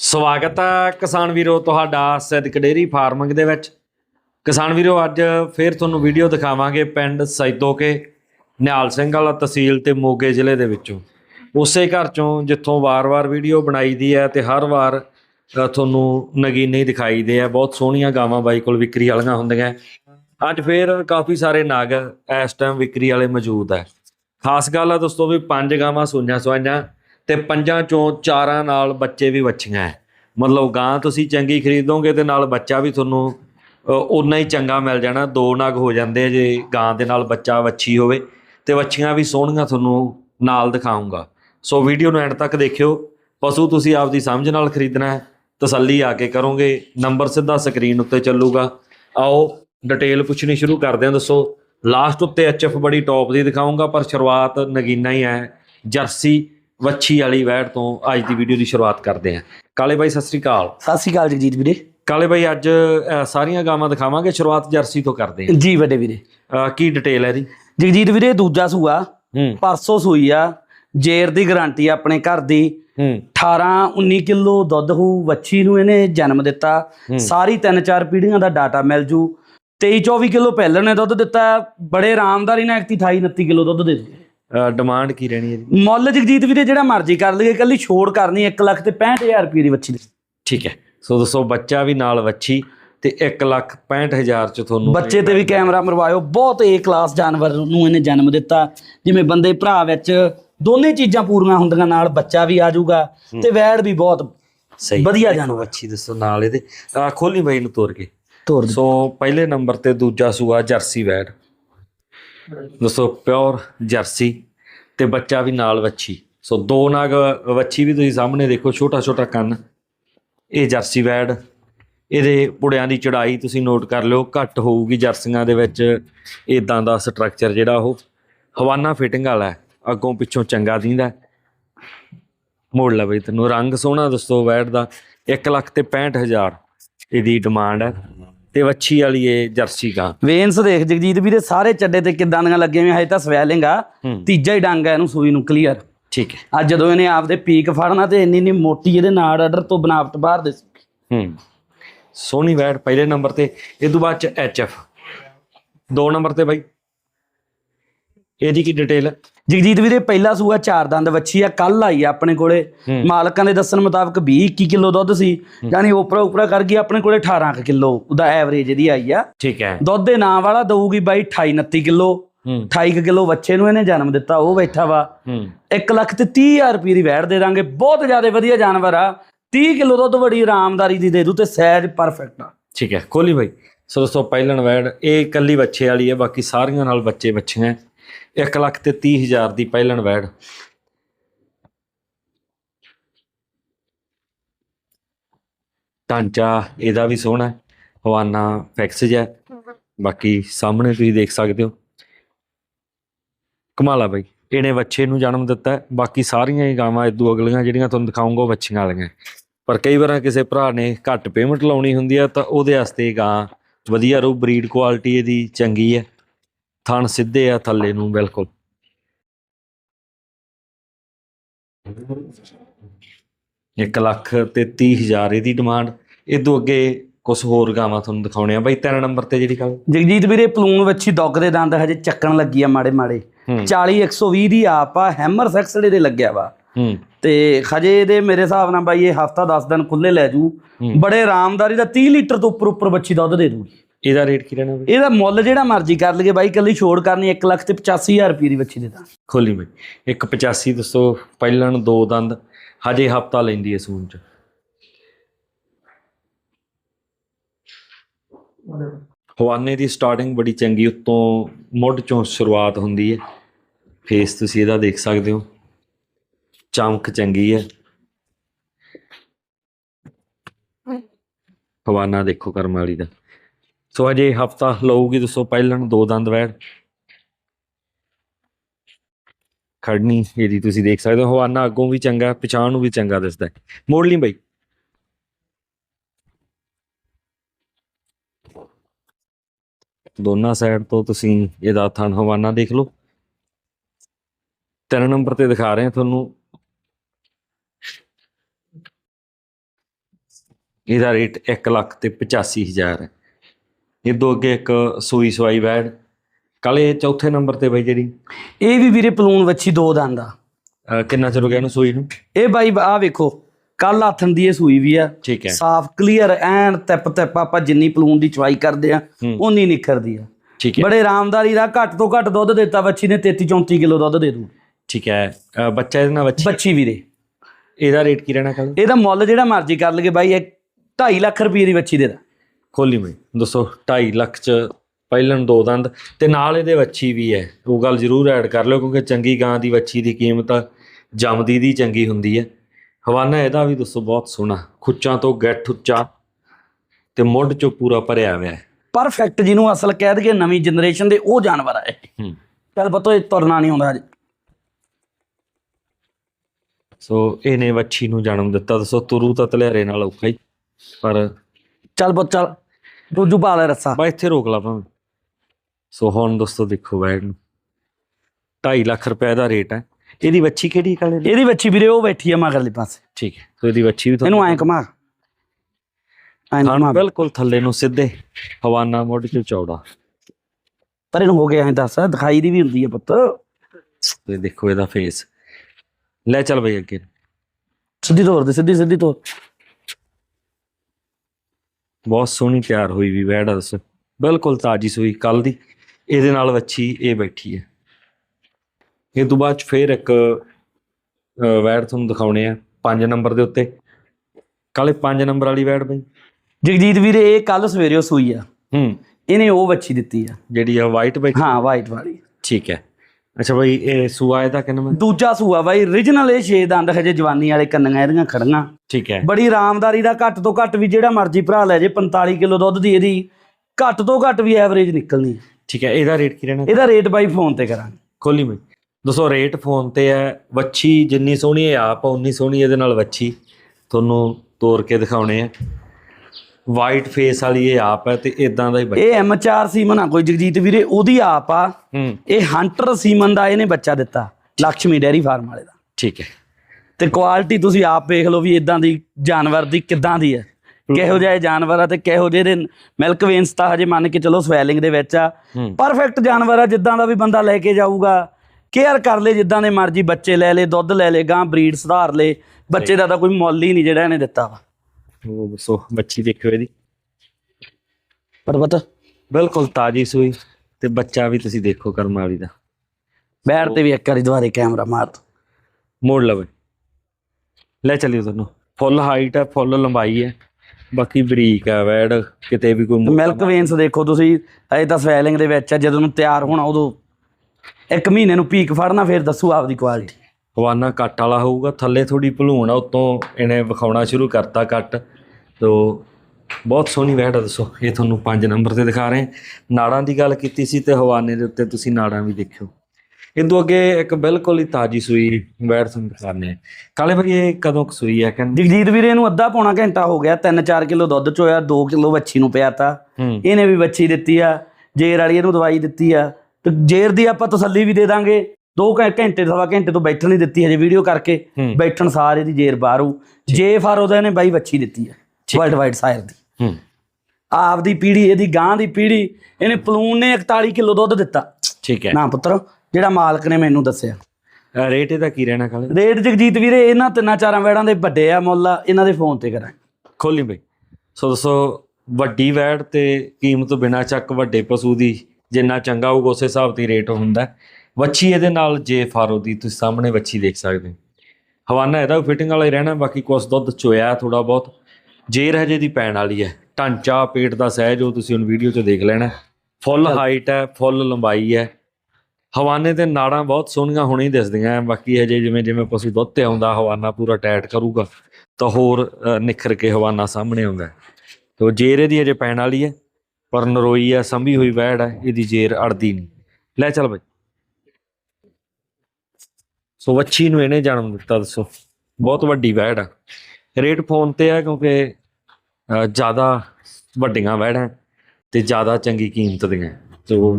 ਸਵਾਗਤ ਹੈ ਕਿਸਾਨ ਵੀਰੋ ਤੁਹਾਡਾ ਸਿੱਧਕ ਡੇਰੀ ਫਾਰਮਿੰਗ ਦੇ ਵਿੱਚ। ਕਿਸਾਨ ਵੀਰੋ, ਅੱਜ ਫੇਰ ਤੁਹਾਨੂੰ ਵੀਡੀਓ ਦਿਖਾਵਾਂਗੇ ਪਿੰਡ ਸੈਦੋਕੇ, ਨਿਹਾਲ ਸਿੰਘ ਵਾਲਾ ਤਹਿਸੀਲ ਤੇ ਮੋਗੇ ਜ਼ਿਲ੍ਹੇ ਦੇ ਵਿੱਚੋਂ। ਉਸੇ ਘਰ ਚੋਂ ਜਿੱਥੋਂ ਵਾਰ-ਵਾਰ ਵੀਡੀਓ ਬਣਾਈ ਦੀ ਹੈ ਤੇ ਹਰ ਵਾਰ ਤੁਹਾਨੂੰ ਨਗੀਨੇ ਦਿਖਾਈ ਦੇ ਆ। ਬਹੁਤ ਸੋਹਣੀਆਂ ਗਾਵਾਂ ਬਾਈ ਕੋਲ ਵਿਕਰੀ ਵਾਲੀਆਂ ਹੁੰਦੀਆਂ। ਅੱਜ ਫੇਰ ਕਾਫੀ ਸਾਰੇ ਨਾਗ ਇਸ ਟਾਈਮ ਵਿਕਰੀ ਵਾਲੇ ਮੌਜੂਦ ਹੈ ਖਾਸ ਗੱਲ ਆ ਦੋਸਤੋ ਵੀ ਪੰਜ ਗਾਵਾਂ ਸੂਈਆਂ ਸੁਆਈਆਂ ਤੇ ਪੰਜਾਂ ਚੋਂ ਚਾਰਾਂ ਨਾਲ ਬੱਚੇ ਵੀ ਵੱਛੀਆਂ ਹੈ ਮਤਲਬ ਗਾਂ ਤੁਸੀਂ ਚੰਗੀ ਖਰੀਦੋਗੇ ਤੇ ਨਾਲ ਬੱਚਾ ਵੀ ਤੁਹਾਨੂੰ ਅ, ਉਨਾ ਹੀ ਚੰਗਾ ਮਿਲ ਜਾਣਾ ਦੋ ਨਗ ਹੋ ਜਾਂਦੇ ਜੇ ਗਾਂ ਦੇ ਨਾਲ ਬੱਚਾ ਵੱਛੀ ਹੋਵੇ। ਤੇ ਵੱਛੀਆਂ ਵੀ ਸੋਹਣੀਆਂ ਤੁਹਾਨੂੰ ਨਾਲ ਦਿਖਾਉਂਗਾ ਸੋ ਵੀਡੀਓ ਨੂੰ ਐਂਡ ਤੱਕ ਦੇਖਿਓ। ਪਸ਼ੂ ਤੁਸੀਂ ਆਪਦੀ ਸਮਝ ਨਾਲ ਖਰੀਦਣਾ ਹੈ ਤਸੱਲੀ ਆ ਕੇ ਕਰੋਗੇ। ਨੰਬਰ ਸਿੱਧਾ ਸਕਰੀਨ ਉੱਤੇ ਚੱਲੂਗਾ। ਆਓ ਡਿਟੇਲ ਪੁੱਛਣੀ ਸ਼ੁਰੂ ਕਰਦੇ ਹਾਂ ਦੱਸੋ। ਲਾਸਟ ਉੱਤੇ ਐਚਐਫ ਬੜੀ ਟੌਪ ਦੀ ਦਿਖਾਉਂਗਾ ਪਰ ਸ਼ੁਰੂਆਤ ਨਗੀਨਾ ਹੀ ਹੈ ਜਰਸੀ ਵੱਛੀ ਵਾਲੀ ਵੈੜ ਤੋਂ ਅੱਜ ਦੀ ਵੀਡੀਓ ਦੀ ਸ਼ੁਰੂਆਤ ਕਰਦੇ ਹਾਂ। ਕਾਲੇ ਬਾਈ ਸਤਿ ਸ੍ਰੀ ਅਕਾਲ। ਸਤਿ ਸ਼੍ਰੀ ਅਕਾਲ ਜਗਜੀਤ ਵੀਰੇ। ਕਾਲੇ ਬਾਈ ਅੱਜ ਅ, ਸਾਰੀਆਂ ਗਾਵਾਂ ਦਿਖਾਵਾਂਗੇ ਸ਼ੁਰੂਆਤ ਜਰਸੀ ਤੋਂ ਕਰਦੇ ਜੀ ਵੱਡੇ ਵੀਰੇ। ਅ, ਕੀ ਡਿਟੇਲ ਹੈ ਇਹਦੀ? ਜਗਜੀਤ ਵੀਰੇ ਦੂਜਾ ਸੂਆ ਹੂੰ। ਪਰਸੋਂ ਸੂਈ ਆ ਜੇਰ ਦੀ ਗਾਰੰਟੀ ਆਪਣੇ ਘਰ ਦੀ। ਹੂੰ। 18 19 ਕਿਲੋ ਦੁੱਧ ਹੋਊ ਵੱਛੀ ਨੂੰ ਇਹਨੇ ਜਨਮ ਦਿੱਤਾ। ਸਾਰੀ ਤਿੰਨ ਚਾਰ ਪੀੜ੍ਹੀਆਂ ਦਾ ਡਾਟਾ ਮਿਲ ਜੂ। 23 24 ਕਿਲੋ ਪਹਿਲਾਂ ਨੇ ਦੁੱਧ ਦਿੱਤਾ। ਬੜੇ ਆਰਾਮਦਾਰੀ ਨਾਲ ਇੱਕ 28 29 ਕਿਲੋ ਦੁੱਧ ਦੇ ਦੂਗੇ ਡਿਮਾਂਡ ਕੀ ਰਹਿਣੀ ਹੈ ਮੁੱਲ ਜਗਜੀਤ ਵੀਰੇ ਜਿਹੜਾ ਮਰਜ਼ੀ ਕਰ ਲਈਏ ਕੱਲੀ ਛੋੜ ਕਰਨੀ 1 ਲੱਖ ਤੇ 65000 ਰੁਪਏ ਦੀ ਵੱਛੀ ਦੀ ਠੀਕ ਹੈ। ਸੋ ਦੱਸੋ ਬੱਚਾ ਵੀ ਨਾਲ ਵੱਛੀ ਤੇ 1 ਲੱਖ 65000 ਚ ਤੁਹਾਨੂੰ ਬੱਚੇ ਤੇ ਵੀ ਕੈਮਰਾ ਮਰਵਾਇਓ। ਬਹੁਤ ਏ ਕਲਾਸ ਜਾਨਵਰ ਨੂੰ ਇਹਨੇ ਜਨਮ ਦਿੱਤਾ। ਜਿਵੇਂ ਬੰਦੇ ਭਰਾ ਵਿੱਚ ਦੋਨੇ ਚੀਜ਼ਾਂ ਪੂਰੀਆਂ ਹੁੰਦੀਆਂ ਨਾਲ ਬੱਚਾ ਵੀ ਆ ਜਾਊਗਾ ਤੇ ਵੈੜ ਵੀ ਬਹੁਤ ਸਹੀ। ਵਧੀਆ ਜਾਨਵਰ। ਵੱਛੀ ਦੱਸੋ ਨਾਲ ਇਹਦੇ। ਆ ਖੋਲੀ ਬਾਈ ਨੂੰ ਤੋੜ ਕੇ। ਤੋਰ ਸੋ ਪਹਿਲੇ ਨੰਬਰ ਤੇ ਦੂਜਾ ਸੂਆ ਜਰਸੀ ਵੈੜ। ਦੱਸੋ ਪਿਓਰ ਜਰਸੀ ਤੇ ਬੱਚਾ ਵੀ ਨਾਲ ਵੱਛੀ। ਸੋ, ਦੋ ਨਾਗ ਵੱਛੀ ਵੀ ਤੁਸੀਂ ਸਾਹਮਣੇ ਦੇਖੋ ਛੋਟਾ ਛੋਟਾ ਕੰਨ। ਇਹ ਜਰਸੀ ਵੈੜ, ਇਹਦੇ ਪੁੜਿਆਂ ਦੀ ਚੜਾਈ ਤੁਸੀਂ ਨੋਟ ਕਰ ਲਿਓ, ਘੱਟ ਹੋਊਗੀ ਜਰਸੀਆਂ ਦੇ ਵਿੱਚ ਇਦਾਂ ਦਾ ਸਟਰਕਚਰ ਜਿਹੜਾ ਉਹ। ਹਵਾਨਾ ਫਿਟਿੰਗ ਵਾਲਾ ਅੱਗੋਂ ਪਿੱਛੋਂ ਚੰਗਾ ਦਿੰਦਾ ਹੈ। ਮੋੜ ਲੈ ਬਈ ਤੈਨੂੰ, ਰੰਗ ਸੋਹਣਾ ਦੱਸੋ ਵੈੜ ਦਾ। 1 ਲੱਖ ਤੇ 65000 ਇਹਦੀ ਡਿਮਾਂਡ ਹੈ। ਤੇ ਵੱਛੀ ਵਾਲੀ ਇਹ ਜਰਸੀ ਗਾਂ ਵੇਨਸ ਦੇਖ ਜਗਜੀਤ ਵੀਰੇ ਸਾਰੇ ਚੱਡੇ ਤੇ ਕਿਦਾਂ ਦੀਆਂ ਲੱਗੀਆਂ ਹੋਈਆਂ ਹਜੇ ਤਾਂ ਸਵੈਲਿੰਗ ਆ ਤੀਜਾ ਹੀ ਡੰਗ ਆ ਇਹਨੂੰ ਸੂਈ ਨੂੰ ਕਲੀਅਰ ਠੀਕ ਹੈ। ਅੱਜ ਜਦੋਂ ਇਹਨੇ ਆਪਦੇ ਪੀਕ ਫੜਨਾ ਤੇ ਇੰਨੀ ਇੰਨੀ ਮੋਟੀ ਇਹਦੇ ਨਾੜ ਆਰਡਰ ਤੋਂ ਬਨਾਵਟ ਬਾਹਰ ਦੇ ਹੂੰ। ਸੋਹਣੀ ਵੈੜ ਪਹਿਲੇ ਨੰਬਰ ਤੇ ਇਹ ਤੋਂ ਬਾਅਦ ਚ ਐਚਐਫ ਦੋ ਨੰਬਰ ਤੇ ਬਾਈ। ਇਹਦੀ ਕੀ ਡਿਟੇਲ ਜਗਜੀਤ ਵੀਰੇ ਪਹਿਲਾ ਸੂਆ ਚਾਰ ਦੰਦ ਵੱਛੀ ਆ ਕੱਲ ਆਈ ਆ ਆਪਣੇ ਕੋਲੇ। ਮਾਲਕਾਂ ਦੇ ਦੱਸਣ ਮੁਤਾਬਕ 20 21 ਕਿਲੋ ਦੁੱਧ ਸੀ। ਯਾਨੀ ਉਪਰਾ ਉਪਰਾ ਕਰ ਗਈ ਆਪਣੇ ਕੋਲੇ 18 ਕੁ ਕਿਲੋ ਉਹਦਾ ਐਵਰੇਜ ਇਹਦੀ ਆਈ ਆ। ਠੀਕ ਹੈ। ਦੁੱਧ ਦੇ ਨਾਂ ਵਾਲਾ ਦਊਗੀ ਬਾਈ 28 29 ਕਿਲੋ। ਹੂੰ। 28 ਕੁ ਕਿਲੋ ਬੱਚੇ ਨੂੰ ਇਹਨੇ ਜਨਮ ਦਿੱਤਾ ਉਹ ਬੈਠਾ ਵਾ। ਹੂੰ। 1 ਲੱਖ ਤੇ 30000 ਰੁਪਏ ਦੀ ਵੈੜ ਦੇ ਦਾਂਗੇ। ਬਹੁਤ ਜ਼ਿਆਦਾ ਵਧੀਆ ਜਾਨਵਰ ਆ। 30 ਕਿਲੋ ਦੁੱਧ ਬੜੀ ਆਰਾਮਦਾਰੀ ਦੀ ਦੇ ਦੂ ਤੇ ਸਹਿਜ ਪਰਫੈਕਟ ਆ। ਠੀਕ ਹੈ ਖੋਲੀ ਬਾਈ। ਸੋ ਦੋਸਤੋ ਪਹਿਲਣ ਵੈੜ ਇਹ ਇਕੱਲੀ ਬੱਚੇ ਵਾਲੀ ਹੈ ਬਾਕੀ ਸਾਰੀਆਂ ਨਾਲ ਬੱਚੇ ਬੱਚੀਆਂ 1 ਲੱਖ ਤੇ 30000 ਦੀ ਪਹਿਲਣ ਵੈੜ। ਢਾਂਚਾ ਇਹਦਾ ਵੀ ਸੋਹਣਾ ਹਵਾਨਾ ਫਿਕਸਜ ਹੈ। ਬਾਕੀ ਸਾਹਮਣੇ ਤੁਸੀਂ ਦੇਖ ਸਕਦੇ ਹੋ। ਕਮਾਲਾ ਬਾਈ, ਇਹਨੇ ਬੱਚੇ ਨੂੰ ਜਨਮ ਦਿੱਤਾ ਬਾਕੀ ਸਾਰੀਆਂ ਹੀ ਗਾਵਾਂ ਇਦੋਂ ਅਗਲੀਆਂ ਜਿਹੜੀਆਂ ਤੁਹਾਨੂੰ ਦਿਖਾਉਂਗਾ ਉਹ ਬੱਚੀਆਂ ਵਾਲੀਆਂ ਪਰ ਕਈ ਵਾਰਾਂ ਕਿਸੇ ਭਰਾ ਨੇ ਘੱਟ ਪੇਮੈਂਟ ਲਾਉਣੀ ਹੁੰਦੀ ਆ ਤਾਂ ਉਹਦੇ ਵਾਸਤੇ ਗਾਂ ਵਧੀਆ ਰਹੂ ਬਰੀਡ ਕੁਆਲਿਟੀ ਇਹਦੀ ਚੰਗੀ ਹੈ। ਥਣ ਸਿੱਧੇ ਆ ਥੱਲੇ ਨੂੰ ਬਿਲਕੁਲ। ਇੱਕ ਲੱਖ ਤੇ 30000 ਇਹਦੀ ਡਿਮਾਂਡ ਇਦੋਂ ਅੱਗੇ ਕੁਝ ਹੋਰ ਗਾਵਾਂ ਤੁਹਾਨੂੰ ਦਿਖਾਉਣੇ ਆ। ਬਾਈ ਤਿੰਨ ਨੰਬਰ ਤੇ ਜਿਹੜੀ ਗੱਲ ਜਗਜੀਤ ਵੀਰੇ ਪਲੂਨ ਵੱਛੀ ਦੁੱਗ ਦੇ ਦੰਦ ਹਜੇ ਚੱਕਣ ਲੱਗੀ ਆ ਮਾੜੇ ਮਾੜੇ। ਹੂੰ। 40 120 ਦੀ ਆਪ ਆ ਹੈਮਰ ਸੈਕਸੜੇ ਦੇ ਲੱਗਿਆ ਵਾ। ਤੇ ਹਜੇ ਇਹਦੇ ਮੇਰੇ ਹਿਸਾਬ ਨਾਲ ਬਾਈ ਇਹ ਹਫਤਾ 10 ਦਿਨ ਖੁੱਲੇ ਲੈ ਜੂ। ਬੜੇ ਆਰਾਮਦਾਰੀ ਦਾ 30 ਲੀਟਰ ਤੋਂ ਉੱਪਰ ਉੱਪਰ ਬੱਚੀ ਦੁੱਧ ਦੇ ਦੂਗੀ। ਇਹਦਾ ਰੇਟ ਕੀ ਰਹਿਣਾ ਬਾਈ? ਇਹਦਾ ਮੁੱਲ ਜਿਹੜਾ ਮਰਜ਼ੀ ਕਰ ਲਈਏ ਬਾਈ ਕੱਲੀ ਛੋੜ ਕਰਨੀ 1 ਲੱਖ ਤੇ 85000 ਰੁਪਏ ਦੀ ਬੱਚੀ ਦੇ ਦਾਂ ਖੋਲੀ ਬਾਈ। ਇੱਕ 85 ਦੱਸੋ ਪਹਿਲਣ ਦੋ ਦੰਦ ਹਜੇ ਹਫਤਾ ਲੈਂਦੀ ਹੈ ਸੂਨ ਚ। ਹਵਾਨੇ ਦੀ ਸਟਾਰਟਿੰਗ ਬੜੀ ਚੰਗੀ ਉੱਤੋਂ ਮੁੱਢ ਚੋਂ ਸ਼ੁਰੂਆਤ ਹੁੰਦੀ ਹੈ ਫੇਸ ਤੁਸੀਂ ਇਹਦਾ ਦੇਖ ਸਕਦੇ ਹੋ। ਚਮਕ ਚੰਗੀ ਹੈ ਹਵਾਨਾ ਦੇਖੋ ਕਰਮ ਵਾਲੀ ਦਾ। ਸੋ ਅਜੇ ਹਫਤਾ ਲਊਗੀ ਦੱਸੋ ਪਹਿਲਾਂ ਦੋ ਦੰਦ ਵੈੜ ਖੜਨੀ ਇਹਦੀ ਤੁਸੀਂ ਦੇਖ ਸਕਦੇ ਹੋ, ਹਵਾਨਾ ਅੱਗੋਂ ਵੀ ਚੰਗਾ, ਪਛਾਣ ਨੂੰ ਵੀ ਚੰਗਾ ਦਿਸਦਾ ਹੈ। ਮੋੜ ਲਈ ਬਾਈ। ਦੋਨਾਂ ਸਾਈਡ ਤੋਂ ਤੁਸੀਂ ਇਹਦਾ ਥਣ ਹਵਾਨਾ ਦੇਖ ਲਓ। ਤਿੰਨ ਨੰਬਰ ਤੇ ਦਿਖਾ ਰਹੇ ਹਾਂ ਤੁਹਾਨੂੰ। ਇਹਦਾ ਰੇਟ 1 ਲੱਖ ਤੇ 85000 ਹੈ। ਇਹ ਤੋਂ ਅੱਗੇ ਇੱਕ ਸੂਈ ਸਵਾਈ ਵੈੜ ਕਾਲੇ ਚੌਥੇ ਨੰਬਰ ਤੇ ਬਈ ਜਿਹੜੀ। ਇਹ ਵੀ ਵੀਰੇ ਪਲੂਣ ਵੱਛੀ ਦੋ ਦੰਦ ਆ। ਅਹ ਕਿੰਨਾ ਚਿਰ ਹੋ ਗਿਆ ਇਹਨੂੰ ਸੂਈ ਨੂੰ? ਇਹ ਬਾਈ ਆ ਵੇਖੋ ਕੱਲ ਆਥਣ ਦੀ ਇਹ ਸੂਈ ਵੀ ਆ। ਠੀਕ ਹੈ। ਸਾਫ਼ ਕਲੀਅਰ ਐਨ ਤਿਪ ਤਿਪ ਆਪਾਂ ਜਿੰਨੀ ਪਲੂਣ ਦੀ ਚਵਾਈ ਕਰਦੇ ਆ। ਉਨੀ ਨਿਖਰਦੀ ਆ। ਠੀਕ ਹੈ। ਬੜੇ ਆਰਾਮਦਾਰੀ ਦਾ ਘੱਟ ਤੋਂ ਘੱਟ ਦੁੱਧ ਦਿੱਤਾ ਵੱਛੀ ਨੇ 33 34 ਕਿਲੋ ਦੁੱਧ ਦੇ ਦੂ। ਠੀਕ ਹੈ। ਅਹ ਬੱਚਾ ਇਹਦੇ ਨਾਲ ਬੱਚੀ ਬੱਚੀ ਵੀਰੇ। ਇਹਦਾ ਰੇਟ ਕੀ ਰਹਿਣਾ ਕਾਲੇ ਇਹਦਾ ਮੁੱਲ ਜਿਹੜਾ ਮਰਜ਼ੀ ਕਰ ਲਗੇ ਬਾਈ ਇਹ 2.5 ਲੱਖ ਰੁਪਏ ਦੀ ਵੱਛੀ ਦੇ ਦਾ। ਖੋਲੀ ਮੈਂ। ਦੱਸੋ 2.5 ਲੱਖ ਚ ਪਹਿਲਣ ਦੋ ਦੰਦ ਤੇ ਨਾਲ ਇਹਦੇ ਵੱਛੀ ਵੀ ਹੈ। ਉਹ ਗੱਲ ਜ਼ਰੂਰ ਐਡ ਕਰ ਲਿਓ ਕਿਉਂਕਿ ਚੰਗੀ ਗਾਂ ਦੀ ਵੱਛੀ ਦੀ ਕੀਮਤ ਜੰਮਦੀ ਦੀ ਚੰਗੀ ਹੁੰਦੀ ਹੈ। ਹਵਾਨਾ ਇਹਦਾ ਵੀ ਦੱਸੋ ਬਹੁਤ ਸੋਹਣਾ। ਖੁੱਚਾਂ ਤੋਂ ਗੱਠ ਉੱਚਾ ਤੇ ਮੁੱਢ ਚੋਂ ਪੂਰਾ ਭਰਿਆ ਹੋਇਆ ਹੈ। ਪਰਫੈਕਟ ਜਿਹਨੂੰ ਅਸਲ ਕਹਿ ਦਈਏ ਨਵੀਂ ਜਨਰੇਸ਼ਨ ਦੇ ਉਹ ਜਾਨਵਰ ਆ ਇਹ। ਚੱਲ ਪਤੋ ਇਹ ਤੁਰਨਾ ਨਹੀਂ ਆਉਂਦਾ ਹਜੇ। ਸੋ ਇਹਨੇ ਵੱਛੀ ਨੂੰ ਜਨਮ ਦਿੱਤਾ। ਦੱਸੋ ਤੁਰੂ ਤਾਂ ਤਲਿਆਰੇ ਨਾਲ ਔਖਾ ਹੀ ਪਰ ਚੱਲ ਪੁੱਤ ਚੱਲ। ਦੂਜੂ ਪਾ ਲੈ ਰੱਸਾ। ਬਾ ਇੱਥੇ ਰੋਕ ਲਾ ਭਾਵੇਂ। ਸੋ ਹੁਣ ਦੋਸਤੋ ਦੇਖੋ ਬੈਗ ਨੂੰ 2.5 ਲੱਖ ਰੁਪਏ ਦਾ ਰੇਟ ਹੈ। ਇਹਦੀ ਵੱਛੀ ਕਿਹੜੀ ਕਾਲੇ ਦੀ? ਇਹਦੀ ਵੱਛੀ ਵੀਰੇ ਉਹ ਬੈਠੀ ਆ ਮਗਰਲੇ ਪਾਸੇ। ਠੀਕ ਹੈ। ਸੋ ਇਹਦੀ ਵੱਛੀ ਵੀ ਤੁਹਾਨੂੰ ਇਹਨੂੰ ਐਂ ਘੁਮਾ। ਐਂ ਘੁਮਾ। ਬਿਲਕੁਲ ਥੱਲੇ ਨੂੰ ਸਿੱਧੇ। ਹਵਾਨਾ ਮੁੱਢ ਚ ਚੌੜਾ। ਪਰ ਇਹਨੂੰ ਹੋ ਗਿਆ ਐਂ ਦੱਸ। ਦਿਖਾਈ ਦੀ ਵੀ ਹੁੰਦੀ ਆ ਪੁੱਤ। ਤੇ ਦੇਖੋ ਇਹਦਾ ਫੇਸ ਲੈ ਚੱਲ ਬਈ ਅੱਗੇ। ਸਿੱਧੀ ਤੋਰ ਦੇ ਸਿੱਧੀ ਸਿੱਧੀ ਤੋਰ। ਬਹੁਤ ਸੋਹਣੀ ਤਿਆਰ ਹੋਈ ਵੀ ਵੈੜ ਦੱਸੋ। ਬਿਲਕੁਲ ਤਾਜੀ ਸੂਈ ਕੱਲ ਦੀ। ਇਹਦੇ ਨਾਲ ਵੱਛੀ ਇਹ ਬੈਠੀ ਹੈ। ਇਹ ਤੋਂ ਬਾਅਦ 'ਚ ਫੇਰ ਇੱਕ ਵੈੜ ਤੁਹਾਨੂੰ ਦਿਖਾਉਣੇ ਆ 5 ਨੰਬਰ ਦੇ ਉੱਤੇ। ਕਾਲੇ 5 ਨੰਬਰ ਵਾਲੀ ਵੈੜ ਬਈ। ਜਗਜੀਤ ਵੀਰੇ ਇਹ ਕੱਲ ਸਵੇਰੇ ਸੂਈ ਆ। ਹੂੰ। ਇਹਨੇ ਉਹ ਵੱਛੀ ਦਿੱਤੀ ਆ। ਜਿਹੜੀ ਆ ਵਾਈਟ ਬੈਠੀ। ਹਾਂ ਵਾਈਟ ਵਾਲੀ। ਠੀਕ ਹੈ। ਅੱਛਾ ਬਈ ਇਹ ਸੂਆ ਇਹਦਾ ਕਿੰਨਾ ਮੈਂ ਦੂਜਾ ਸੂਆ ਬਾਈ origignal ਇਹ ਛੇ ਦੰਦ ਹਜੇ ਜਵਾਨੀ ਵਾਲੇ ਕੰਨੀਆਂ ਇਹਦੀਆਂ ਖੜੀਆਂ। ਠੀਕ ਹੈ। ਬੜੀ ਆਰਾਮਦਾਰੀ ਦਾ ਘੱਟ ਤੋਂ ਘੱਟ ਵੀ ਜਿਹੜਾ ਮਰਜ਼ੀ ਭਰਾ ਲੈ ਜੇ 45 ਕਿਲੋ ਦੁੱਧ ਦੀ ਇਹਦੀ ਘੱਟ ਤੋਂ ਘੱਟ ਵੀ ਐਵਰੇਜ ਨਿਕਲਣੀ ਹੈ। ਠੀਕ ਹੈ ਇਹਦਾ ਰੇਟ ਕੀ ਰਹਿਣਾ? ਇਹਦਾ ਰੇਟ ਬਾਈ ਫੋਨ ਤੇ ਕਰਾਂਗੇ। ਖੋਲੀ ਮੈਂ ਦੋਸਤੋ ਰੇਟ ਫੋਨ ਤੇ ਹੈ ਵੱਛੀ ਜਿੰਨੀ ਸੋਹਣੀ ਇਹ ਆਪ ਉਨੀ ਸੋਹਣੀ ਇਹਦੇ ਨਾਲ ਵੱਛੀ। ਤੁਹਾਨੂੰ ਤੋੜ ਕੇ ਦਿਖਾਉਣੇ ਆ। ਵਾਈਟ ਫੇਸ ਵਾਲੀ ਇਹ ਆਪ ਹੈ ਤੇ ਇਦਾਂ ਦਾ ਹੀ ਬੱਚਾ। ਇਹ M4 ਸੀਮਨ ਆ ਕੋਈ ਜਗਜੀਤ ਵੀਰੇ ਉਹਦੀ ਆਪ ਆ। ਹੂੰ। ਇਹ ਹੰਟਰ ਸੀਮਨ ਦਾ ਇਹਨੇ ਬੱਚਾ ਦਿੱਤਾ ਲక్ష్ਮੀ ਡੈਰੀ ਫਾਰਮ ਵਾਲੇ ਦਾ। ਠੀਕ ਹੈ। ਤੇ ਕੁਆਲਿਟੀ ਤੁਸੀਂ ਆਪ ਵੇਖ ਲਓ ਵੀ ਇਦਾਂ ਦੀ ਜਾਨਵਰ ਦੀ ਕਿੱਦਾਂ ਦੀ ਹੈ। ਕਿਹੋ ਜਿਹਾ ਇਹ ਜਾਨਵਰ ਆ ਤੇ ਕਿਹੋ ਜਿਹੇ ਦੇ ਮਿਲਕ ਵੇਨਸ ਤਾਂ ਹਜੇ ਮੰਨ ਕੇ ਚਲੋ ਸਵੈਲਿੰਗ ਦੇ ਵਿੱਚ ਆ। ਪਰਫੈਕਟ ਜਾਨਵਰ ਆ ਜਿੱਦਾਂ ਦਾ ਵੀ ਬੰਦਾ ਲੈ ਕੇ ਜਾਊਗਾ। ਕੇਅਰ ਕਰ ਲੇ ਜਿੱਦਾਂ ਦੇ ਮਰਜ਼ੀ ਬੱਚੇ ਲੈ ਲੇ ਦੁੱਧ ਲੈ ਲੇ ਗਾਂ ਬਰੀਡ ਸੁਧਾਰ ਲੇ। ਬੱਚੇ ਦਾ ਤਾਂ ਕੋਈ ਮੁੱਲ ਹੀ ਨਹੀਂ ਜਿਹੜਾ ਇਹਨੇ ਦਿੱਤਾ ਵਾ। ਉਹ ਦੱਸੋ ਬੱਚੀ ਦੇਖਿਓ ਇਹਦੀ। ਪਰ ਪਤਾ ਬਿਲਕੁਲ ਤਾਜੀ ਸੂਈ ਤੇ ਬੱਚਾ ਵੀ ਤੁਸੀਂ ਦੇਖੋ ਕਰਮ ਵਾਲੀ ਦਾ। ਬੈਠ ਤੇ ਵੀ ਇੱਕ ਵਾਰੀ ਦੁਬਾਰੇ ਕੈਮਰਾ ਮਾਰ ਦੋ ਮੋੜ ਲਵੇ ਲੈ ਚੱਲਿਓ ਤੁਹਾਨੂੰ। ਫੁੱਲ ਹਾਈਟ ਹੈ ਫੁੱਲ ਲੰਬਾਈ ਹੈ। ਬਾਕੀ ਬਰੀਕ ਹੈ ਵੈੜ ਕਿਤੇ ਵੀ ਕੋਈ ਮਿਲਕ ਵੇਨਸ ਦੇਖੋ ਤੁਸੀਂ ਅਜੇ ਤਾਂ ਸਵੈਲਿੰਗ ਦੇ ਵਿੱਚ ਆ ਜਦੋਂ ਨੂੰ ਤਿਆਰ ਹੋਣਾ ਉਦੋਂ ਇੱਕ ਮਹੀਨੇ ਨੂੰ ਪੀਕ ਫੜਨਾ ਫਿਰ ਦੱਸੂ ਆਪਦੀ ਕੁਆਲਿਟੀ ਹਵਾਨਾ ਕੱਟ ਵਾਲਾ ਹੋਊਗਾ ਥੱਲੇ ਥੋੜੀ ਭਲੂਣ ਆ ਉਤੋਂ ਇਹਨੇ ਵਿਖਾਉਣਾ ਸ਼ੁਰੂ ਕਰਤਾ ਕੱਟ। ਤੋ ਬਹੁਤ ਸੋਹਣੀ ਵੈੜ ਆ ਦੱਸੋ ਇਹ ਤੁਹਾਨੂੰ 5 ਨੰਬਰ ਤੇ ਦਿਖਾ ਰਹੇ। ਨਾੜਾਂ ਦੀ ਗੱਲ ਕੀਤੀ ਸੀ ਤੇ ਹਵਾਨੇ ਦੇ ਉੱਤੇ ਤੁਸੀਂ ਨਾੜਾਂ ਵੀ ਦੇਖਿਓ। ਇਹਦੋਂ ਅੱਗੇ ਇੱਕ ਬਿਲਕੁਲ ਹੀ ਤਾਜੀ ਸੂਈ ਵੈੜ ਤੁਹਾਨੂੰ ਦਿਖਾਣੇ ਕਾਲੇ ਭਾਈ ਇਹ ਕਦੋਂ ਕੁ ਸੂਈ ਹੈ ਕਹਿੰਦੇ? ਜਗਜੀਤ ਵੀਰੇ ਨੂੰ ਅੱਧਾ ਪੌਣਾ ਘੰਟਾ ਹੋ ਗਿਆ 3-4 ਕਿਲੋ ਦੁੱਧ ਚੋਇਆ 2 ਕਿਲੋ ਵੱਛੀ ਨੂੰ ਪਿਆ ਤਾ ਹੂੰ। ਇਹਨੇ ਵੀ ਵੱਛੀ ਦਿੱਤੀ ਆ ਜੇਰ ਵਾਲੀ ਇਹਨੂੰ ਦਵਾਈ ਦਿੱਤੀ ਆ। ਤੇ ਜੇਰ ਦੀ ਆਪਾਂ ਤਸੱਲੀ ਵੀ ਦੇ ਦਾਂਗੇ। 2 ਘੰਟੇ ਸਵਾ ਘੰਟੇ ਤੋਂ ਬੈਠਣ ਨਹੀਂ ਦਿੱਤੀ ਹਜੇ ਵੀਡੀਓ ਕਰਕੇ। ਹੂੰ। ਬੈਠਣ ਸਾਰ ਇਹਦੀ ਜੇਰ ਬਾਹਰੂ ਜੇ ਫਾਰ ਉਹਦਾ ਇਹਨੇ ਬਾਈ ਵੱਛੀ ਦਿੱਤੀ ਆ ਵਾਈਟ ਵਾਈਟ ਸਾਇਰ ਦੀ। ਹੂੰ। ਆਪ ਦੀ ਪੀੜੀ ਇਹਦੀ ਗਾਂ ਦੀ ਪੀੜੀ ਇਹਨੇ ਪਲੂਨ ਨੇ 41 ਕਿਲੋ ਦੁੱਧ ਦਿੱਤਾ। ਠੀਕ ਹੈ। ਨਾ ਪੁੱਤਰ ਜਿਹੜਾ ਮਾਲਕ ਨੇ ਮੈਨੂੰ ਦੱਸਿਆ। ਅ, ਰੇਟ ਇਹਦਾ ਕੀ ਰਹਿਣਾ ਕਾਲੇ ਰੇਟ ਜਗਜੀਤ ਵੀਰੇ ਇਹਨਾਂ ਤਿੰਨਾਂ ਚਾਰਾਂ ਵੈੜਾਂ ਦੇ ਵੱਡੇ ਆ ਮੁੱਲ ਆ, ਇਹਨਾਂ ਦੇ ਫੋਨ ਤੇ ਕਰਾਂ ਖੋਲੀ ਬਈ। ਸੋ ਦੱਸੋ ਵੱਡੀ ਵੈੜ ਤੇ ਕੀਮਤ ਬਿਨਾ ਚੱਕ ਵੱਡੇ ਪਸ਼ੂ ਦੀ ਜਿੰਨਾ ਚੰਗਾ ਹੋਊਗਾ ਉਸੇ ਹਿਸਾਬ ਤੇ ਰੇਟ ਹੁੰਦਾ। ਹੈ। ਵੱਛੀ ਇਹਦੇ ਨਾਲ ਜੇ ਫਾਰੋ ਦੀ ਤੁਸੀਂ ਸਾਹਮਣੇ ਵੱਛੀ ਦੇਖ ਸਕਦੇ ਹੋ। ਹਵਾਨਾ ਇਹਦਾ ਫਿਟਿੰਗ ਵਾਲਾ ਹੀ ਰਹਿਣਾ ਬਾਕੀ ਕੁਛ ਦੁੱਧ ਚੋਇਆ ਥੋੜਾ ਬਹੁਤ। ਜੇਰ ਹਜੇ ਦੀ ਪੈਣ ਵਾਲੀ ਹੈ ਢਾਂਚਾ ਪੇਟ ਦਾ ਸਹਿਜ ਉਹ ਤੁਸੀਂ ਹੁਣ ਵੀਡੀਓ 'ਚ ਦੇਖ ਲੈਣਾ। ਫੁੱਲ ਹਾਈਟ ਹੈ ਫੁੱਲ ਲੰਬਾਈ ਹੈ। ਹਵਾਨੇ ਤੇ ਨਾੜਾਂ ਬਹੁਤ ਸੋਹਣੀਆਂ ਹੁਣੇ ਹੀ ਦਿਸਦੀਆਂ। ਬਾਕੀ ਹਜੇ ਜਿਵੇਂ ਜਿਵੇਂ ਪਸ਼ੂ ਦੁੱਧ ਤੇ ਆਉਂਦਾ ਹਵਾਨਾ ਪੂਰਾ ਟਾਈਟ ਕਰੂਗਾ ਤਾਂ ਹੋਰ ਨਿਖਰ ਕੇ ਹਵਾਨਾ ਸਾਹਮਣੇ ਆਉਂਦਾ। ਤੋ ਜੇਰ ਇਹਦੀ ਅਜੇ ਪੈਣ ਵਾਲੀ ਹੈ ਪਰ ਨਰੋਈ ਹੈ ਸੰਭੀ ਹੋਈ ਵੈੜ ਹੈ ਇਹਦੀ ਜੇਰ ਅੜਦੀ ਨਹੀਂ। ਲੈ ਚੱਲ ਬਈ। ਸੋ ਵੱਛੀ ਨੂੰ ਇਹਨੇ ਜਨਮ ਦਿੱਤਾ ਦੱਸੋ। ਬਹੁਤ ਵੱਡੀ ਵੈੜ ਹੈ ਰੇਟ ਫੋਨ ਤੇ ਹੈ ਕਿਉਂਕਿ ਜ਼ਿਆਦਾ ਵੱਡੀਆਂ ਵੈੜਾਂ ਤੇ ਜ਼ਿਆਦਾ ਚੰਗੀ ਕੀਮਤ ਦੀਆਂ। ਤੋ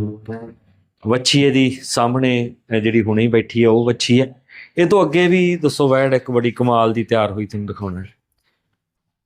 ਵੱਛੀ ਇਹਦੀ ਸਾਹਮਣੇ ਜਿਹੜੀ ਹੁਣੇ ਹੀ ਬੈਠੀ ਹੈ ਉਹ ਵੱਛੀ ਹੈ ਇਹ ਤੋਂ ਅੱਗੇ ਵੀ ਦੱਸੋ ਵੈੜ ਇੱਕ ਬੜੀ ਕਮਾਲ ਦੀ ਤਿਆਰ ਹੋਈ ਤੁਹਾਨੂੰ ਦਿਖਾਉਣਾ।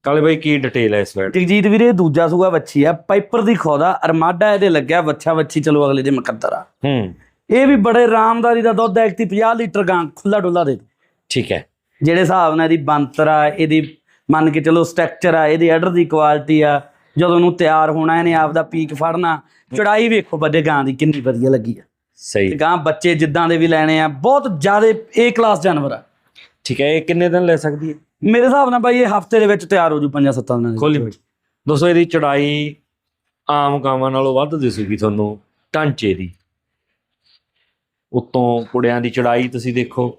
ਕਾਲੇ ਬਾਈ ਕੀ ਡਿਟੇਲ ਹੈ ਇਸ ਵੈੜ? ਜਗਜੀਤ ਵੀਰੇ ਦੂਜਾ ਸੂਆ ਵੱਛੀ ਆ। ਪਾਈਪਰ ਦੀ ਖੋਦਾ ਅਰਮਾਡਾ ਇਹਦੇ ਲੱਗਿਆ ਵੱਛਾ ਵੱਛੀ ਚਲੋ ਅਗਲੇ ਦੇ ਮੁਕੱਦਰ ਆ। ਹੂੰ। ਇਹ ਵੀ ਬੜੇ ਆਰਾਮਦਾਰੀ ਦਾ ਦੁੱਧ ਐਕਟੀ 50 ਲੀਟਰ ਗਾਂ ਖੁੱਲਾ ਡੁੱਲਾ ਦੇ ਦੂ ਠੀਕ ਹੈ। ਜਿਹੜੇ ਹਿਸਾਬ ਨਾਲ ਇਹਦੀ ਬੰਤਰ ਆ ਇਹਦੀ ਮੰਨ ਕੇ ਚਲੋ ਸਟਰਕਚਰ ਆ ਇਹਦੀ ਆਰਡਰ ਦੀ ਕੁਆਲਿਟੀ ਆ ਜਦੋਂ ਨੂੰ ਤਿਆਰ ਹੋਣਾ ਇਹਨੇ ਆਪਦਾ ਪੀਕ ਫੜਨਾ ਚੜਾਈ ਵੇਖੋ ਵੱਡੇ ਗਾਂ ਦੀ ਕਿੰਨੀ ਵਧੀਆ ਲੱਗੀ ਆ। ਸਹੀ। ਗਾਂ ਬੱਚੇ ਜਿੱਦਾਂ ਦੇ ਵੀ ਲੈਣੇ ਆ ਬਹੁਤ ਜ਼ਿਆਦਾ ਏ ਕਲਾਸ ਜਾਨਵਰ ਆ। ਠੀਕ ਹੈ ਇਹ ਕਿੰਨੇ ਦਿਨ ਲੈ ਸਕਦੀ ਹੈ? ਮੇਰੇ ਹਿਸਾਬ ਨਾਲ ਬਾਈ ਇਹ ਹਫ਼ਤੇ ਦੇ ਵਿੱਚ ਤਿਆਰ ਹੋ ਜੂ ਪੰਜਾਂ ਸੱਤਾਂ ਦਿਨਾਂ ਦੇ ਖੋਲੀ ਬਾਈ ਦੋਸਤੋ ਇਹਦੀ ਚੜਾਈ ਆਮ ਗਾਵਾਂ ਨਾਲੋਂ ਵੱਧ ਦਿਸੂਗੀ ਤੁਹਾਨੂੰ ਢਾਂਚੇ ਦੀ। ਉਤੋਂ ਕੁੜਿਆਂ ਦੀ ਚੜਾਈ ਤੁਸੀਂ ਦੇਖੋ,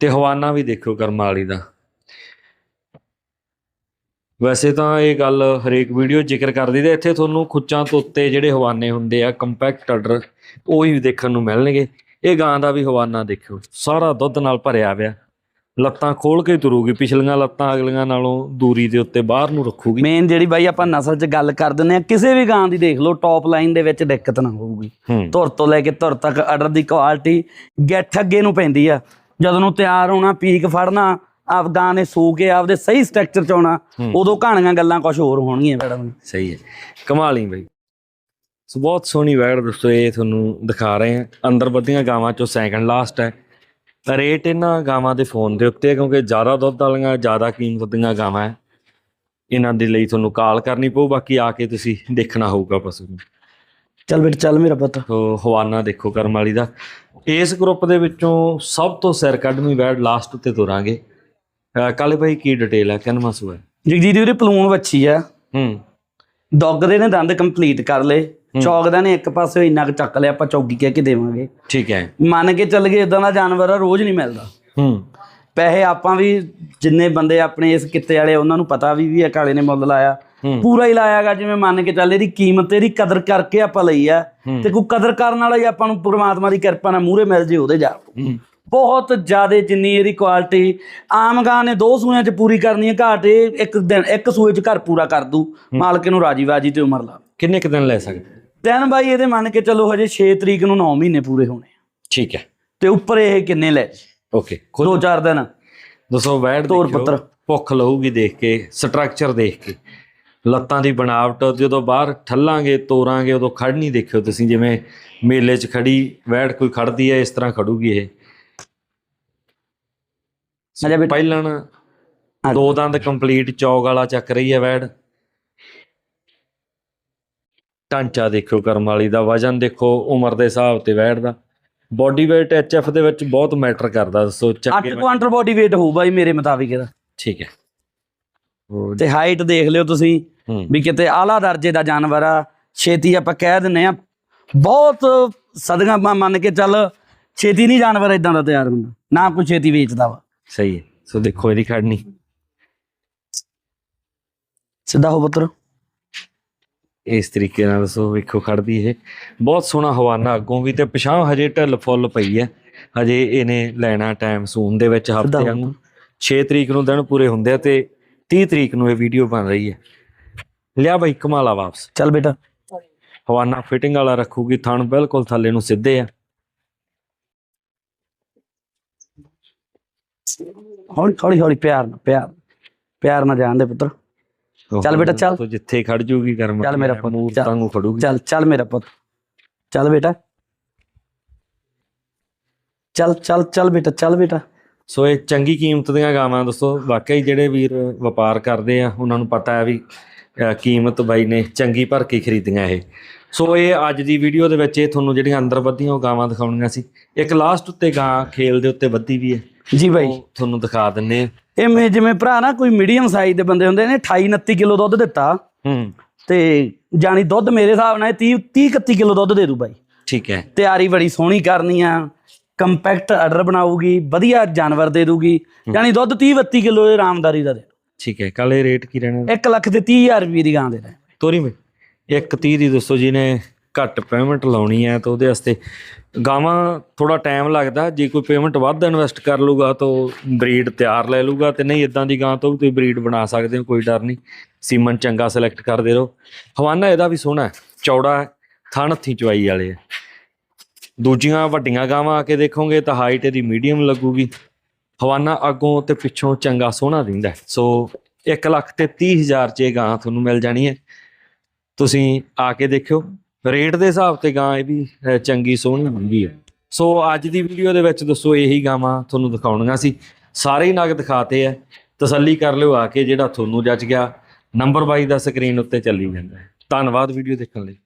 ਤੇ ਹਵਾਨਾ ਵੀ ਦੇਖੋ ਕਰਮਾਂ ਵਾਲੀ ਦਾ। ਵੈਸੇ ਤਾਂ ਇਹ ਗੱਲ ਹਰੇਕ ਵੀਡੀਓ ਜ਼ਿਕਰ ਕਰਦੀ ਤੇ ਇੱਥੇ ਤੁਹਾਨੂੰ ਖੁੱਚਾਂ ਤੋਂ ਉੱਤੇ ਜਿਹੜੇ ਹਵਾਨੇ ਹੁੰਦੇ ਆ ਕੰਪੈਕਟ ਆਰਡਰ ਉਹ ਹੀ ਦੇਖਣ ਨੂੰ ਮਿਲਣਗੇ। ਇਹ ਗਾਂ ਦਾ ਵੀ ਹਵਾਨਾ ਦੇਖਿਓ, ਸਾਰਾ ਦੁੱਧ ਨਾਲ ਭਰਿਆ ਪਿਆ। ਲੱਤਾਂ ਖੋਲ ਕੇ ਤੁਰੂਗੀ ਪਿਛਲੀਆਂ ਲੱਤਾਂ ਅਗਲੀਆਂ ਨਾਲੋਂ ਦੂਰੀ ਦੇ ਉੱਤੇ ਬਾਹਰ ਨੂੰ ਰੱਖੂਗੀ। ਮੇਨ ਜਿਹੜੀ ਬਾਈ ਆਪਾਂ ਨਸਲ 'ਚ ਗੱਲ ਕਰ ਦਿੰਦੇ ਆ ਕਿਸੇ ਵੀ ਗਾਂ ਦੀ ਦੇਖ ਲਓ ਟੌਪ ਲਾਈਨ ਦੇ ਵਿੱਚ ਦਿੱਕਤ ਨਾ ਹੋਊਗੀ। ਧੁਰ ਤੋਂ ਲੈ ਕੇ ਧੁਰ ਤੱਕ ਆਰਡਰ ਦੀ ਕੁਆਲਿਟੀ ਗਿੱਠ ਅੱਗੇ ਨੂੰ ਪੈਂਦੀ ਆ। ਜਦੋਂ ਨੂੰ ਤਿਆਰ ਹੋਣਾ ਪੀਕ ਫੜਨਾ ਆਪ ਗਾਂ ਨੇ ਸੂ ਕੇ ਆਪਦੇ ਸਹੀ ਸਟਰਕਚਰ 'ਚ ਆਉਣਾ। ਉਦੋਂ ਕਹਾਣੀਆਂ ਗੱਲਾਂ ਕੁਝ ਹੋਰ ਹੋਣਗੀਆਂ ਮੈਡਮ। ਸਹੀ ਹੈ। ਕਮਾਲ ਬਈ। ਸੋ ਬਹੁਤ ਸੋਹਣੀ ਵੈੜ ਦੋਸਤੋ ਇਹ ਤੁਹਾਨੂੰ ਦਿਖਾ ਰਹੇ ਹਾਂ। ਅੰਦਰ ਬੱਧੀਆਂ ਗਾਵਾਂ ਚੋਂ ਸੈਕੰਡ ਲਾਸਟ ਹੈ। ਰੇਟ ਇਹਨਾਂ ਗਾਵਾਂ ਦੇ ਫੋਨ ਦੇ ਉੱਤੇ ਹੈ ਕਿਉਂਕਿ ਜ਼ਿਆਦਾ ਦੁੱਧ ਵਾਲੀਆਂ ਜ਼ਿਆਦਾ ਕੀਮਤ ਦੀਆਂ ਗਾਵਾਂ ਹੈ। ਇਹਨਾਂ ਦੇ ਲਈ ਤੁਹਾਨੂੰ ਕਾਲ ਕਰਨੀ ਪਊ ਬਾਕੀ ਆ ਕੇ ਤੁਸੀਂ ਦੇਖਣਾ ਹੋਊਗਾ ਪਸ਼ੂ ਨੂੰ। ਚੱਲ ਬੇਟ ਚੱਲ ਮੇਰਾ ਪੁੱਤ। ਸੋ ਹਵਾਨਾ ਦੇਖੋ ਕਰਮ ਵਾਲੀ ਦਾ। ਇਸ ਗਰੁੱਪ ਦੇ ਵਿੱਚੋਂ ਸਭ ਤੋਂ ਸਿਰ ਕੱਢਵੀਂ ਵੈੜ ਲਾਸਟ ਉੱਤੇ ਤੁਰਾਂਗੇ। ਅਹ ਕਾਲੇ ਭਾਈ ਕੀ ਡਿਟੇਲ ਹੈ ਕਿੰਨਾ ਸੂਆ ਹੈ? ਜਗਜੀਤ ਵੀਰੇ ਪਲੂਣ ਵੱਛੀ ਆ। ਹੂੰ। ਡੌਗ ਦੇ ਨੇ ਦੰਦ ਕੰਪਲੀਟ ਕਰ ਲਏ। ਚੌਕ ਦਾ ਨੇ ਇੱਕ ਪਾਸੇ ਇੰਨਾ ਕੁ ਚੱਕ ਲਿਆ ਆਪਾਂ ਚੌਗੀ ਕਹਿ ਕੇ ਦੇਵਾਂਗੇ। ਠੀਕ ਹੈ। ਮੰਨ ਕੇ ਚੱਲ ਗਏ ਇਦਾਂ ਦਾ ਜਾਨਵਰ ਆ ਰੋਜ਼ ਨਹੀਂ ਮਿਲਦਾ। ਹੂੰ। ਪੈਸੇ ਆਪਾਂ ਵੀ ਜਿੰਨੇ ਬੰਦੇ ਆਪਣੇ ਇਸ ਕਿੱਤੇ ਵਾਲੇ ਉਹਨਾਂ ਨੂੰ ਪਤਾ ਵੀ ਵੀ ਇਹ ਕਾਲੇ ਨੇ ਮੁੱਲ ਲਾਇਆ। ਪੂਰਾ ਹੀ ਲਾਇਆਗਾ ਜਿਵੇਂ ਮੰਨ ਕੇ ਚੱਲ ਇਹਦੀ ਕੀਮਤ ਇਹਦੀ ਕਦਰ ਕਰਕੇ ਆਪਾਂ ਲਈ ਆ। ਤੇ ਕੋਈ ਕਦਰ ਕਰਨ ਵਾਲਾ ਹੀ ਆਪਾਂ ਨੂੰ ਪ੍ਰਮਾਤਮਾ ਦੀ ਕਿਰਪਾ ਨਾਲ ਮੂਹਰੇ ਮਿਲ ਜੇ ਉਹਦੇ ਜਾ। ਬਹੁਤ ਜ਼ਿਆਦਾ ਜਿੰਨੀ ਇਹਦੀ ਕੁਆਲਿਟੀ ਆਮ ਗਾਂ ਨੇ ਦੋ ਸੂਆਂ 'ਚ ਪੂਰੀ ਕਰਨੀ ਹੈ ਘਾਟ ਇਹ ਇੱਕ ਦਿਨ ਇੱਕ ਸੂਏ 'ਚ ਘਰ ਪੂਰਾ ਕਰ ਦੂ ਮਾਲਕ ਨੂੰ ਰਾਜੀ ਬਾਜੀ ਤੇ ਉਮਰ ਲਾ। ਕਿੰਨੇ ਕੁ ਦਿਨ ਲੈ ਸਕਦੇ? ਦਿਨ ਬਾਈ ਇਹਦੇ ਮੰਨ ਕੇ ਚੱਲੋ ਹਜੇ 6 ਤਰੀਕ ਨੂੰ 9 ਮਹੀਨੇ ਪੂਰੇ ਹੋਣੇ। ਠੀਕ ਹੈ। ਤੇ ਉੱਪਰ ਇਹ ਕਿੰਨੇ ਲੈ ਓਕੇ ਦੋ ਚਾਰ ਦਿਨ। ਦੋਸਤੋ ਬੈਠ ਤੋਰ ਪੁੱਤਰ। ਭੁੱਖ ਲਊਗੀ ਦੇਖ ਕੇ ਸਟਰਕਚਰ ਦੇਖ ਕੇ। ਲੱਤਾਂ ਦੀ ਬਣਾਵਟ ਜਦੋਂ ਬਾਹਰ ਠੱਲਾਂਗੇ ਤੋਰਾਂਗੇ ਉਦੋਂ ਖੜ ਨਹੀਂ ਦੇਖਿਓ ਤੁਸੀਂ ਜਿਵੇਂ ਮੇਲੇ 'ਚ ਖੜੀ ਵੈੜ ਕੋਈ ਖੜਦੀ ਹੈ ਇਸ ਤਰ੍ਹਾਂ ਖੜੂਗੀ ਇਹ। ਅਜਾ ਬੇਟਾ ਪਹਿਲਣ ਦੋ ਦੰਦ ਕੰਪਲੀਟ ਚੌਕ ਵਾਲਾ ਚੱਕ ਰਹੀ ਹੈ ਵੈੜ। ਢਾਂਚਾ ਦੇਖੋ ਕਰਮ ਵਾਲੀ ਦਾ ਵਜਨ ਦੇਖੋ ਉਮਰ ਦੇ ਹਿਸਾਬ ਤੇ ਵੈੜ ਦਾ। ਬੋਡੀ weight ਐਚਐਫ ਦੇ ਵਿੱਚ ਬਹੁਤ ਮੈਟਰ ਕਰਦਾ 8 ਚੱਕੇ ਕੁਆਂਟਲ ਬਾਡੀ weight ਹੋਊ ਬਾਈ ਮੇਰੇ ਮੁਤਾਬਿਕ ਇਹਦਾ। ਠੀਕ ਹੈ। ਤੇ ਹਾਈਟ ਦੇਖ ਲਿਓ ਤੁਸੀਂ ਵੀ ਕਿਤੇ ਆਲਾ ਦਰਜੇ ਦਾ ਜਾਨਵਰ ਆ ਛੇਤੀ ਆਪਾਂ ਕਹਿ ਦਿੰਨੇ ਆ ਬਹੁਤ ਸਦਗਾ ਮੰਨ ਕੇ ਚੱਲ ਛੇਤੀ ਨਹੀਂ ਜਾਨਵਰ ਇਦਾਂ ਦਾ ਤਿਆਰ ਹੁੰਦਾ ਨਾ ਕੋਈ ਛੇਤੀ ਵੇਚਦਾ ਵਾ। ਸਹੀ ਹੈ। ਸੋ ਦੇਖੋ ਇਹਦੀ ਖੜਨੀ। ਸਿੱਧਾ ਹੋ ਪੁੱਤਰ। ਇਸ ਤਰੀਕੇ ਨਾਲ ਦੱਸੋ ਵੇਖੋ ਖੜਦੀ ਇਹ। ਬਹੁਤ ਸੋਹਣਾ ਹਵਾਨਾ ਅੱਗੋਂ ਵੀ ਤੇ ਪਛਾਂ ਹਜੇ ਢਿੱਲ ਫੁੱਲ ਪਈ ਹੈ। ਹਜੇ ਇਹਨੇ ਲੈਣਾ ਟਾਈਮ ਸੂਨ ਦੇ ਵਿੱਚ ਹਫ਼ਤੇ। ਵਾਂਗੂ। 6 ਤਰੀਕ ਨੂੰ ਦਿਨ ਪੂਰੇ ਹੁੰਦੇ ਆ ਤੇ 30 ਤਰੀਕ ਨੂੰ ਇਹ ਵੀਡੀਓ ਬਣ ਰਹੀ ਹੈ। ਲਿਆ ਬਾਈ ਕਮਾਲਾ ਵਾਪਸ। ਚੱਲ ਬੇਟਾ। ਹਵਾਨਾ ਫਿਟਿੰਗ ਵਾਲਾ ਰੱਖੂਗੀ ਥਣ ਬਿਲਕੁਲ ਥੱਲੇ ਨੂੰ ਸਿੱਧੇ ਆ। ਹੌਲੀ ਹੌਲੀ ਹੌਲੀ ਪਿਆਰ ਨਾਲ ਪਿਆਰ ਪਿਆਰ ਨਾਲ ਜਾਣ ਦੇ ਪੁੱਤਰ। ਚੱਲ ਬੇਟਾ, ਚੱਲ। ਤੋ ਜਿੱਥੇ ਖੜ ਜੂਗੀ ਕਰਮ ਚੱਲ ਮੇਰਾ ਪੁੱਤ, ਚੱਲ। ਵਾਂਗੂ ਖੜੂਗੀ ਚੱਲ ਚੱਲ ਮੇਰਾ ਪੁੱਤ। ਚੱਲ ਬੇਟਾ। ਚੱਲ ਚੱਲ ਚੱਲ ਬੇਟਾ ਚੱਲ ਬੇਟਾ। ਸੋ ਇਹ ਚੰਗੀ ਕੀਮਤ ਦੀਆਂ ਗਾਵਾਂ ਦੋਸਤੋ ਵਾਕਈ ਜਿਹੜੇ ਵੀਰ ਵਪਾਰ ਕਰਦੇ ਆ ਉਹਨਾਂ ਨੂੰ ਪਤਾ ਹੈ ਵੀ ਕੀਮਤ ਬਾਈ ਨੇ ਚੰਗੀ ਭਰ ਕੇ ਖਰੀਦੀਆਂ ਇਹ। ਸੋ ਇਹ ਅੱਜ ਦੀ ਵੀਡੀਓ ਦੇ ਵਿੱਚ ਇਹ ਤੁਹਾਨੂੰ ਜਿਹੜੀਆਂ ਅੰਦਰ ਵੱਧੀਆਂ ਉਹ ਗਾਵਾਂ ਦਿਖਾਉਣੀਆਂ ਸੀ। ਇੱਕ ਲਾਸਟ ਉੱਤੇ ਗਾਂ ਖੇਲ ਦੇ ਉੱਤੇ ਵੱਧੀ ਵੀ ਹੈ। ਜੀ ਬਾਈ। ਉਹ ਤੁਹਾਨੂੰ ਦਿਖਾ ਦਿੰਨੇ ਆ। ਇਹ ਮੇ ਜਿਵੇਂ ਭਰਾ ਨਾ ਕੋਈ ਮੀਡੀਅਮ ਸਾਈਜ਼ ਦੇ ਬੰਦੇ ਹੁੰਦੇ ਨੇ 28 29 ਕਿਲੋ ਦੁੱਧ ਦਿੱਤਾ। ਹੂੰ। ਤੇ ਜਾਨੀ ਦੁੱਧ ਮੇਰੇ ਹਿਸਾਬ ਨਾਲ 30 30 31 ਕਿਲੋ ਦੁੱਧ ਦੇ ਦੂ ਬਾਈ। ਠੀਕ ਹੈ। ਤਿਆਰੀ ਬੜੀ ਸੋਹਣੀ ਕਰਨੀ ਆ। ਕੰਪੈਕਟ ਆਰਡਰ ਬਣਾਊਗੀ ਵਧੀਆ ਜਾਨਵਰ ਦੇ ਦੂਗੀ। ਜਾਨੀ ਦੁੱਧ 30 32 ਕਿਲੋ ਇਹ ਆਰਾਮਦਾਰੀ ਦਾ ਦੇ। ਠੀਕ ਹੈ ਕੱਲ ਇਹ ਰੇਟ ਕੀ ਰਹਿਣਾ? 1 ਲੱਖ ਤੇ 30000 ਰੁਪਏ ਦੀ ਗਾਂ ਦੇ ਦੇ। ਤੋਰੀ ਮੇ ਇੱਕ 30 ਦੀ ਦੋਸਤੋ ਜੀ ਨੇ। ਘੱਟ ਪੇਮੈਂਟ ਲਾਉਣੀ ਹੈ ਤਾਂ ਉਹਦੇ ਵਾਸਤੇ ਗਾਵਾਂ ਥੋੜਾ ਟਾਈਮ ਲੱਗਦਾ, ਜੇ ਕੋਈ ਪੇਮੈਂਟ ਵੱਧ ਇਨਵੈਸਟ ਕਰ ਲੂਗਾ ਤਾਂ ਬਰੀਡ ਤਿਆਰ ਲੈ ਲੂਗਾ ਤੇ ਨਹੀਂ ਇਦਾਂ ਦੀ ਗਾਂ ਤੋਂ ਵੀ ਤੁਸੀਂ ਬਰੀਡ ਬਣਾ ਸਕਦੇ ਹੋ, ਕੋਈ ਡਰ ਨਹੀਂ। ਸੀਮਨ ਚੰਗਾ ਸਿਲੈਕਟ ਕਰਦੇ ਰਹੋ। ਹਵਾਨਾ ਇਹਦਾ ਵੀ ਸੋਹਣਾ ਹੈ, ਚੌੜਾ ਹੈ, ਥਣ ਹੱਥੀ ਚਵਾਈ ਵਾਲੇ ਹੈ। ਦੂਜੀਆਂ ਵੱਡੀਆਂ ਗਾਵਾਂ ਆ ਕੇ ਦੇਖੋਗੇ ਤਾਂ ਹਾਈਟ ਇਹਦੀ ਮੀਡੀਅਮ ਲੱਗੂਗੀ। ਹਵਾਨਾ ਅੱਗੋਂ ਤੇ ਪਿੱਛੋਂ ਚੰਗਾ ਸੋਹਣਾ ਦਿੰਦਾ ਸੋ 1 ਲੱਖ ਤੇ 30 ਹਜ਼ਾਰ ਚ ਇਹ ਗਾਂ ਤੁਹਾਨੂੰ ਮਿਲ ਜਾਣੀ ਹੈ। ਤੁਸੀਂ ਆ ਕੇ ਦੇਖਿਓ। ਰੇਟ ਦੇ ਹਿਸਾਬ ਤੇ ਗਾਂ ਇਹ ਵੀ ਅਹ, ਚੰਗੀ ਸੋਹਣੀ ਹੁੰਦੀ ਹੈ ਸੋ ਅੱਜ ਦੀ ਵੀਡੀਓ ਦੇ ਵਿੱਚ ਦੱਸੋ ਇਹੀ ਗਾਵਾਂ ਤੁਹਾਨੂੰ ਦਿਖਾਉਣੀਆਂ ਸੀ। ਸਾਰੇ ਹੀ ਨਗ ਦਿਖਾਤੇ ਆ। ਤਸੱਲੀ ਕਰ ਲਿਓ ਆ ਕੇ ਜਿਹੜਾ ਤੁਹਾਨੂੰ ਜੱਜ ਗਿਆ। ਨੰਬਰ 22 ਦਾ ਸਕਰੀਨ ਉੱਤੇ ਚੱਲੀ ਜਾਂਦਾ। ਹੈ ਧੰਨਵਾਦ ਵੀਡੀਓ ਦੇਖਣ ਲਈ।